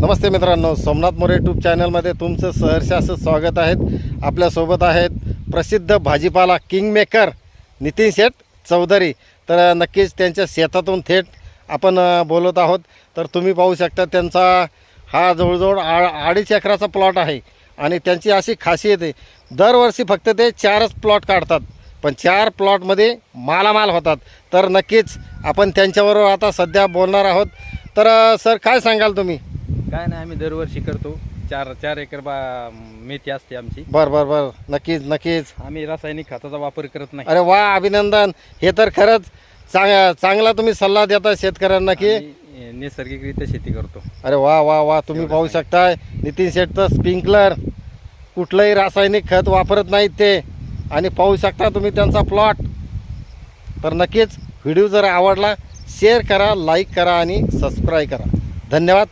नमस्ते मित्रांनो सोमनाथ मोरे यूट्यूब चॅनलमध्ये तुमचं सहर्ष असं स्वागत आहेत आपल्यासोबत आहेत प्रसिद्ध भाजीपाला किंगमेकर नितीन शेठ चौधरी. तर नक्कीच त्यांच्या शेतातून थेट आपण बोलत आहोत. तर तुम्ही पाहू शकता त्यांचा हा जवळजवळ आ अडीच एकराचा प्लॉट आहे आणि त्यांची अशी खासियत आहे दरवर्षी फक्त ते चारच प्लॉट काढतात पण चार प्लॉटमध्ये मालामाल होतात. तर नक्कीच आपण त्यांच्याबरोबर आता सध्या बोलणार आहोत. तर सर काय सांगाल तुम्ही? काय नाही आम्ही दरवर्षी करतो. चार चार एकर बा मेथी असते आमची. बर बर बर. नक्कीच नक्कीच. आम्ही रासायनिक खताचा वापर करत नाही. अरे वा अभिनंदन. हे तर खरंच चांग चांगला तुम्ही सल्ला देता शेतकऱ्यांना की आम्ही नैसर्गिकरित्या शेती करतो. अरे वा वा वा. तुम्ही पाहू शकताय नितीन शेठचं स्प्रिंकलर. कुठलंही रासायनिक खत वापरत नाहीत ते. आणि पाहू शकता तुम्ही त्यांचा प्लॉट. तर नक्कीच व्हिडिओ जर आवडला शेअर करा लाईक करा आणि सबस्क्राईब करा. धन्यवाद.